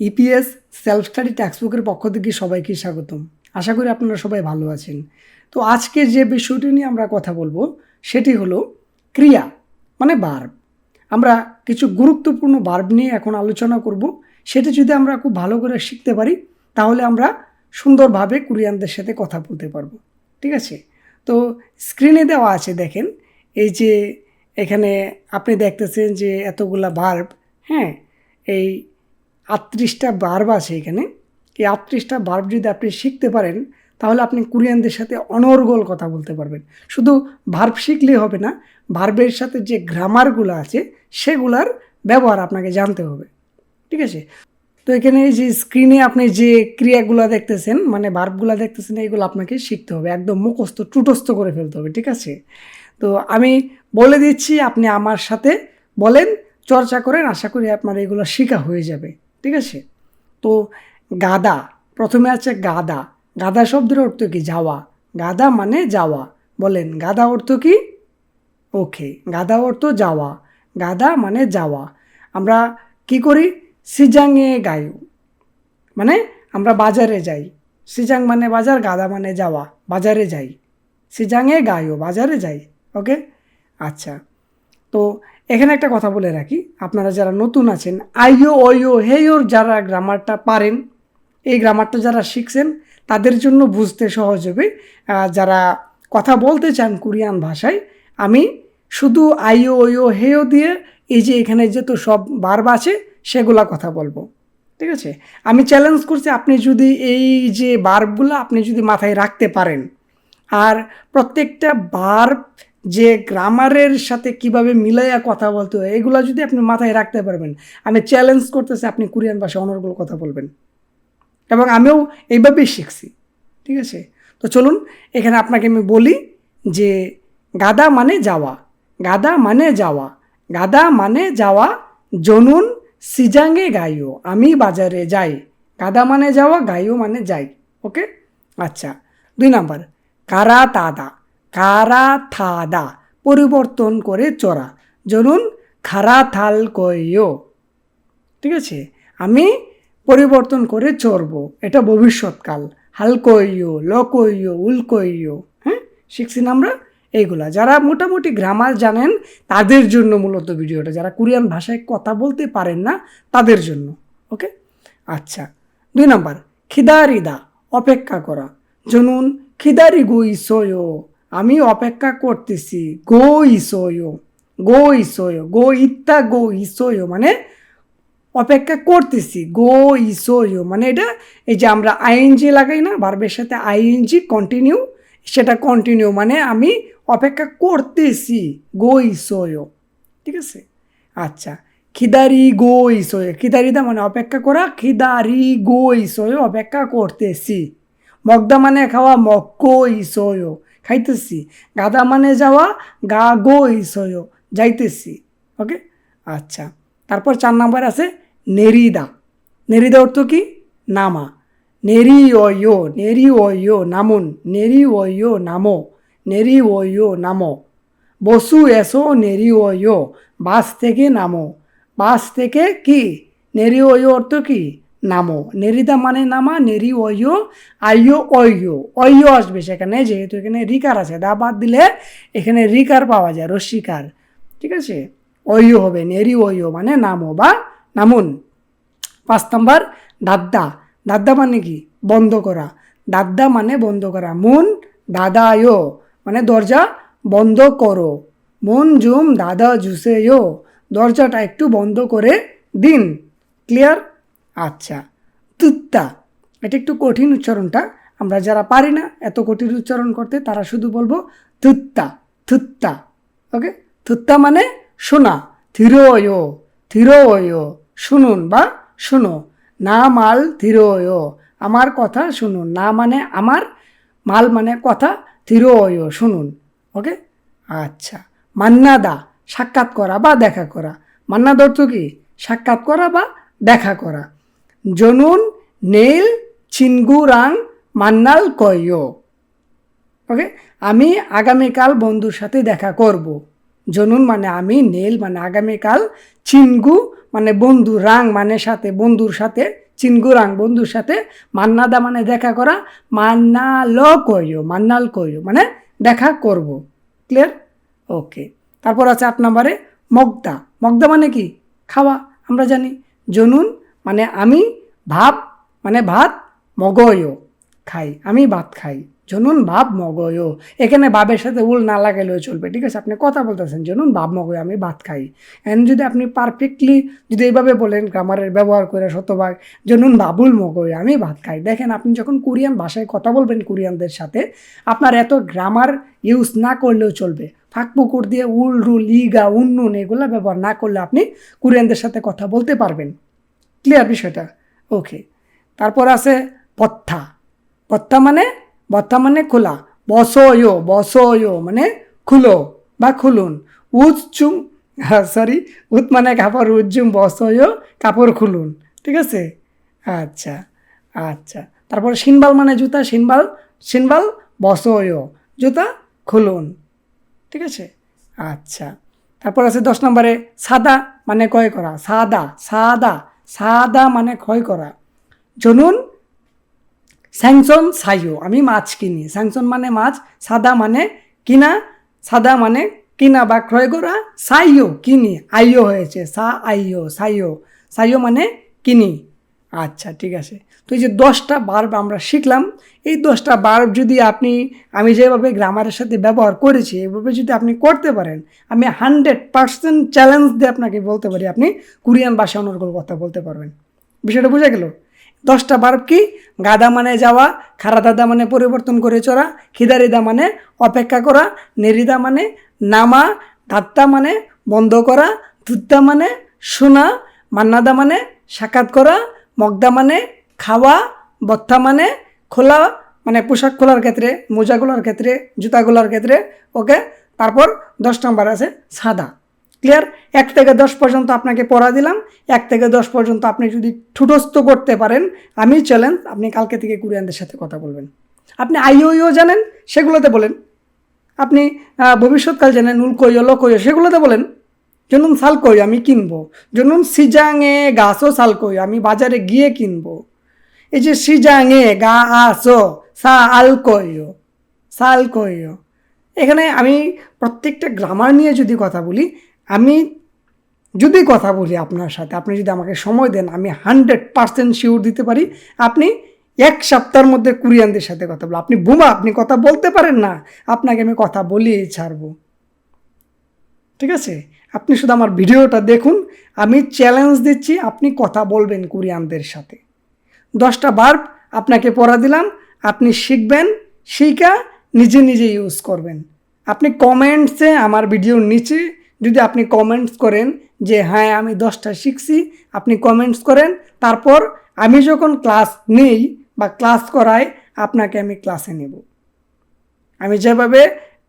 EPS self study টেক্সটবুকের পক্ষ থেকে সবাইকে স্বাগতম। আশা করি আপনারা সবাই ভালো আছেন। তো আজকে যে বিষয়টি নিয়ে আমরা কথা বলব, সেটি হলো ক্রিয়া মানে বার্ব আমরা কিছু গুরুত্বপূর্ণ বার্ব নিয়ে এখন আলোচনা করব। সেটি যদি আমরা খুব ভালো করে শিখতে পারি, তাহলে আমরা সুন্দরভাবে কোরিয়ানদের সাথে কথা বলতে পারব। ঠিক আছে? তো স্ক্রিনে দেওয়া আছে, দেখেন। এই যে এখানে আপনি দেখতেছেন যে এতগুলা বার্ব হ্যাঁ? এই আটত্রিশটা বার্ব আছে এখানে। এই আটত্রিশটা বার্ব যদি আপনি শিখতে পারেন, তাহলে আপনি কোরিয়ানদের সাথে অনর্গল কথা বলতে পারবেন। শুধু ভার্ব শিখলেই হবে না ভার্বের সাথে যে গ্রামারগুলো আছে, সেগুলার ব্যবহার আপনাকে জানতে হবে। ঠিক আছে? তো এখানে এই যে স্ক্রিনে আপনি যে ক্রিয়াগুলো দেখতেছেন মানে ভার্বগুলো দেখতেছেন এইগুলো আপনাকে শিখতে হবে। একদম মুখস্থ, টুটস্থ করে ফেলতে হবে। ঠিক আছে? তো আমি বলে দিচ্ছি, আপনি আমার সাথে বলেন, চর্চা করেন, আশা করি আপনার এগুলো শেখা হয়ে যাবে। ঠিক আছে? তো গাদা, প্রথমে আছে গাদা। গাদা শব্দের অর্থ কি? যাওয়া। গাদা মানে যাওয়া। বলেন, গাদা অর্থ কি? ওকে, গাদা অর্থ যাওয়া। গাদা মানে যাওয়া। আমরা কি করি? সিজাংয়ে গায়ু মানে আমরা বাজারে যাই। সিজাং মানে বাজার, গাদা মানে যাওয়া। বাজারে যাই। সিজাংয়ে গায়ু বাজারে যাই। ওকে? আচ্ছা। তো এখানে একটা কথা বলে রাখি, আপনারা যারা নতুন আছেন, আইও, ওইও হেয়োর যারা গ্রামারটা পারেন, এই গ্রামারটা যারা শিখছেন, তাদের জন্য বুঝতে সহজ হবে। যারা কথা বলতে চান কোরিয়ান ভাষায়, আমি শুধু আইও, ওইও হেও দিয়ে এই যে এখানে যত সব বার্ব আছে, সেগুলা কথা বলব। ঠিক আছে? আমি চ্যালেঞ্জ করছি, আপনি যদি এই যে বার্বগুলো আপনি যদি মাথায় রাখতে পারেন, আর প্রত্যেকটা বার্ব যে গ্রামারের সাথে কীভাবে মিলাইয়া কথা বলতে হয়, এগুলো যদি আপনি মাথায় রাখতে পারবেন। আমি চ্যালেঞ্জ করতেছি আপনি কোরিয়ান ভাষায় অনর্গল কথা বলবেন। এবং আমিও এইভাবেই শিখছি, ঠিক আছে? তো চলুন, এখানে আপনাকে আমি বলি যে গাদা মানে যাওয়া, গাদা মানে যাওয়া, গাদা মানে যাওয়া, জনুন সিজাঙ্গে গাইও, আমি বাজারে যাই, গাদা মানে যাওয়া, গাইও মানে যাই, ওকে? আচ্ছা দুই নাম্বার, কারা তাদা কারা থাদা পরিবর্তন করে চড়া। জনুন খারা থাল কইও ঠিক আছে? আমি পরিবর্তন করে চড়বো। এটা ভবিষ্যৎকাল। হালকইও লকইও উল্কইও হ্যাঁ শিখছি না আমরা? এইগুলা। যারা মোটামুটি গ্রামার জানেন, তাদের জন্য মূলত ভিডিওটা। যারা কোরিয়ান ভাষায় কথা বলতে পারেন না, তাদের জন্য। ওকে? আচ্ছা। দুই নম্বর। খিদারিদা, অপেক্ষা করা। জনুন খিদারি গুই ইসোয়ো আমি অপেক্ষা করতেছি, গো ইসোয়ো গো ইসোয়ো, গো ইত্তা গো ইসোয়ো মানে অপেক্ষা করতেছি, গো ইসোয়ো মানে এটা এই যে আমরা আইএনজি লাগাই না ভার্বের সাথে আইএনজি কন্টিনিউ সেটা কন্টিনিউ মানে আমি অপেক্ষা করতেছি, গো ইসোয়ো, ঠিক আছে? আচ্ছা খিদারি গো ইসোয়ো খিদারিদা মানে অপেক্ষা করা, খিদারি গো ইসোয়ো, অপেক্ষা করতেছি, মগদা মানে খাওয়া, মক্কো ইসোয়ো খাইতেছি। গাদা মানে যাওয়া, গা গো ইসোয়ো যাইতেছি। ওকে? আচ্ছা। তারপর চার নাম্বার আছে নেরিদা। নেরিদা অর্থ কি? নামা। নেরি ওয়ো নেরি ওয়ো নামুন। নেরি ওয়ো নামো। নেরি ওয়ো নামো। বসু এসো নেরি ওয়ো বাস থেকে নামো। বাস থেকে কি? নেরি ওয়ো অর্থ কি? নামো। নেরিদা মানে নামা, নেরি অয়ো আইয়ো অয়ো। অয়ো আসবে সেখানে, যেহেতু এখানে রিকার আছে। দা বাদ দিলে এখানে রিকার পাওয়া যায় রস্বীকার ঠিক আছে? অয়ো হবে, নেরি অয়ো মানে নামো বা নামুন। পাঁচ নাম্বার দাদ্দা দাদ্দা মানে কি? বন্ধ করা। দাদ্দা মানে বন্ধ করা। মুন, দাদায়ো মানে দরজা বন্ধ করো। মন, জুম, দাদা জুসে জুসেয়ো। দরজাটা একটু বন্ধ করে দিন। ক্লিয়ার? আচ্ছা তুত্তা। এটা একটু কঠিন উচ্চারণটা। আমরা যারা পারি না এত কঠিন উচ্চারণ করতে, তারা শুধু বলব তুত্তা থুত্তা ওকে? থুত্তা মানে শোনা, থিরোয় থিরোয়, শুনুন বা শুনো। না মাল থিরোয়, আমার কথা শুনুন। না মানে আমার, মাল মানে কথা থিরোয়, শুনুন, ওকে? আচ্ছা মান্নাদা, সাক্ষাৎ করা বা দেখা করা। মান্নাদ অর্থ কি? সাক্ষাৎ করা বা দেখা করা। জনুন নেল চিনগুরাং মান্নাল, কয়ো। ওকে? আমি আগামীকাল বন্ধুর সাথে দেখা করব। জনুন মানে আমি নেল মানে আগামীকাল, চিনগু মানে বন্ধু, রাং মানে সাথে, বন্ধুর সাথে, চিনগু, রাং বন্ধুর সাথে, মান্নাদা মানে দেখা করা, মান্নাল কইও মান্নাল কইও মানে দেখা করব। ক্লিয়ার? ওকে। তারপর আছে আট নম্বরে মগদা। মগদা মানে কি? খাওয়া, আমরা জানি। জনুন মানে আমি ভাব মানে ভাত মগয়ও খাই, আমি ভাত খাই। জনুন ভাব মগয়ও এখানে ভাবের সাথে উল না লাগাইলেও চলবে, ঠিক আছে? আপনি কথা বলতেছেন, জনুন ভাব মগয় আমি ভাত খাই। এন্ড যদি আপনি পারফেক্টলি যদি এইভাবে বলেন গ্রামারের ব্যবহার করে শতভাগ, জনুন বাবুল মগয় আমি ভাত খাই। দেখেন, আপনি যখন কোরিয়ান ভাষায় কথা বলবেন কোরিয়ানদের সাথে, আপনার এত গ্রামার ইউজ না করলেও চলবে। ফাঁক পুকুর দিয়ে উল, রুল ইগা উন্নুন এগুলো ব্যবহার না করলে আপনি কোরিয়ানদের সাথে কথা বলতে পারবেন। ক্লিয়ার বিষয়টা। ওকে। তারপর আছে পথ্থা পথ্থা মানে বথা মানে খোলা। বসয় বসয় মানে খুলো বা খুলুন। উচ্চুম সরি উত মানে কাপড় উজ্জুম বসয়, কাপড় খুলুন। ঠিক আছে? আচ্ছা আচ্ছা। তারপর সিনবাল মানে জুতা সিনবাল সিনবাল বসয়, জুতা, খুলুন। ঠিক আছে? আচ্ছা। তারপর আছে দশ নম্বরে সাদা মানে ক্ষয় করা? সাদা সাদা। সাদা মানে ক্ষয় করা। জনুন স্যাংসন সাইও। আমি মাছ কিনি। স্যাংসন মানে মাছ, সাদা মানে কিনা, সাদা মানে কিনা বা ক্রয় করা। সাইও কিনি। আইও হয়েছে। সা, আইও, সাইও। সাইও মানে কিনি। আচ্ছা ঠিক আছে। তো এই যে দশটা বার্ব আমরা শিখলাম, এই দশটা বার্ব যদি আপনি, আমি যেভাবে গ্রামারের সাথে ব্যবহার করেছি, এভাবে যদি আপনি করতে পারেন, আমি হান্ড্রেড পার্সেন্ট চ্যালেঞ্জ দিয়ে আপনাকে বলতে পারি, আপনি কোরিয়ান ভাষা অনুকূল কথা বলতে পারবেন। বিষয়টা বোঝা গেল? দশটা বার্ব কি? গাদা মানে যাওয়া খারাদাদা মানে পরিবর্তন করে চড়া, খিদারিদা মানে অপেক্ষা করা, নেরিদা মানে নামা, ধাত্তা মানে বন্ধ করা দুদ্দা মানে শোনা, মান্নাদা মানে সাক্ষাৎ করা মগদা মানে খাওয়া, বত্তা মানে খোলা মানে পোশাক খোলার ক্ষেত্রে মোজাগুলোর ক্ষেত্রে জুতাগুলোর ক্ষেত্রে, ওকে? তারপর দশ নম্বর আছে সাদা। ক্লিয়ার এক থেকে দশ পর্যন্ত আপনাকে পড়া দিলাম। এক থেকে দশ পর্যন্ত আপনি যদি ঠুটস্থ করতে পারেন, আমি চ্যালেঞ্জ আপনি কালকে থেকে কুরিয়ানদের সাথে কথা বলবেন। আপনি আইও জানেন, সেগুলোতে বলেন। আপনি ভবিষ্যৎকাল জানেন উল্কইও লকইও সেগুলোতে বলেন। জনুন সালকই আমি কিনবো? জনুন সিজাঙে গাছও সালকই আমি বাজারে গিয়ে কিনবো। এই যে সিজাঙে গা আসো সা আলকইও সালকইও এখানে আমি প্রত্যেকটা গ্রামার নিয়ে যদি কথা বলি, আমি যদি কথা বলি আপনার সাথে, আপনি যদি আমাকে সময় দেন, আমি হান্ড্রেড পার্সেন্ট শিওর দিতে পারি, আপনি এক সপ্তাহের মধ্যে কুরিয়ানদের সাথে কথা বলো আপনি বুমা, আপনি কথা বলতে পারেন না, আপনাকে আমি কথা বলিয়ে ছাড়বো। ঠিক আছে? আপনি শুধু আমার ভিডিওটা দেখুন, আমি চ্যালেঞ্জ দিচ্ছি আপনি কথা বলবেন কোরিয়ানদের সাথে। দশটা বার্ব আপনাকে পড়া দিলাম, আপনি শিখবেন, শিখা নিজে নিজে ইউজ করবেন। আপনি কমেন্টসে আমার ভিডিওর নিচে যদি আপনি কমেন্টস করেন যে হ্যাঁ আমি দশটা শিখছি আপনি কমেন্টস করেন। তারপর আমি যখন ক্লাস নেই বা ক্লাস করাই, আপনাকে আমি ক্লাসে নেব। আমি যেভাবে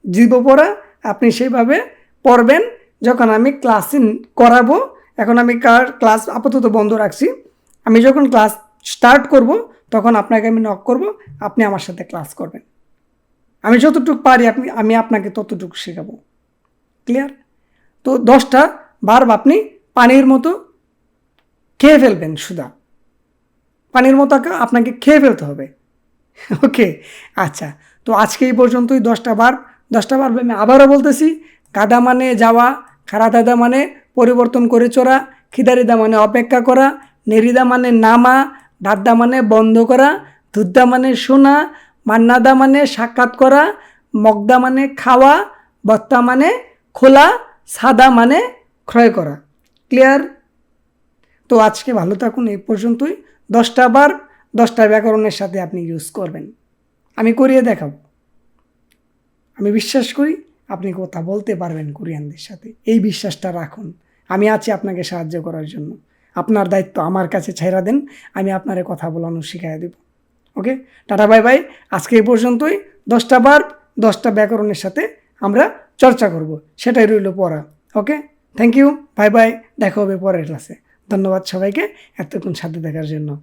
দিব পড়া, আপনি সেভাবে পড়বেন। যখন আমি ক্লাসে করাবো, এখন আমি কার- ক্লাস আপাতত বন্ধ রাখছি, আমি যখন ক্লাস স্টার্ট করব, তখন আপনাকে আমি নক করব, আপনি আমার সাথে ক্লাস করবেন। আমি যতটুকু পারি আপনি, আমি আপনাকে ততটুকু শেখাবো। ক্লিয়ার তো দশটা বারব আপনি পানির মতো খেয়ে ফেলবেন সুদা। পানির মতো আপনাকে খেয়ে ফেলতে হবে। ওকে আচ্ছা। তো আজকে এই পর্যন্তই দশটা বার দশটা বার আমি আবারও বলতেছি কাদা মানে যাওয়া খারা দাদা মানে পরিবর্তন করে চড়া খিদারিদা মানে অপেক্ষা করা, নেরিদা মানে নামা দাদ্দা মানে বন্ধ করা দুদ্দা মানে শোনা, মান্নাদা মানে সাক্ষাৎ করা, মগদা মানে খাওয়া, বত্তা মানে খোলা, সাদা মানে ক্রয় করা। ক্লিয়ার? তো আজকে ভালো থাকুন, এই পর্যন্তই। দশটা বার, দশটা ব্যাকরণের সাথে আপনি ইউজ করবেন। আমি করিয়ে দেখাবো। আমি বিশ্বাস করি আপনি কথা বলতে পারবেন কোরিয়ানদের সাথে। এই বিশ্বাসটা রাখুন। আমি আছি আপনাকে সাহায্য করার জন্য। আপনার দায়িত্ব আমার কাছে ছেড়া দেন, আমি আপনারে কথা বলানো শিখাই দেব। ওকে? Tata, bye bye. আজকে এই পর্যন্তই। দশটা বার, দশটা ব্যাকরণের সাথে আমরা চর্চা করব। সেটাই রইল পড়া। Okay? Thank you bye bye. দেখা হবে পরের ক্লাসে ধন্যবাদ সবাইকে। এতক্ষণ সাথে দেখার জন্য।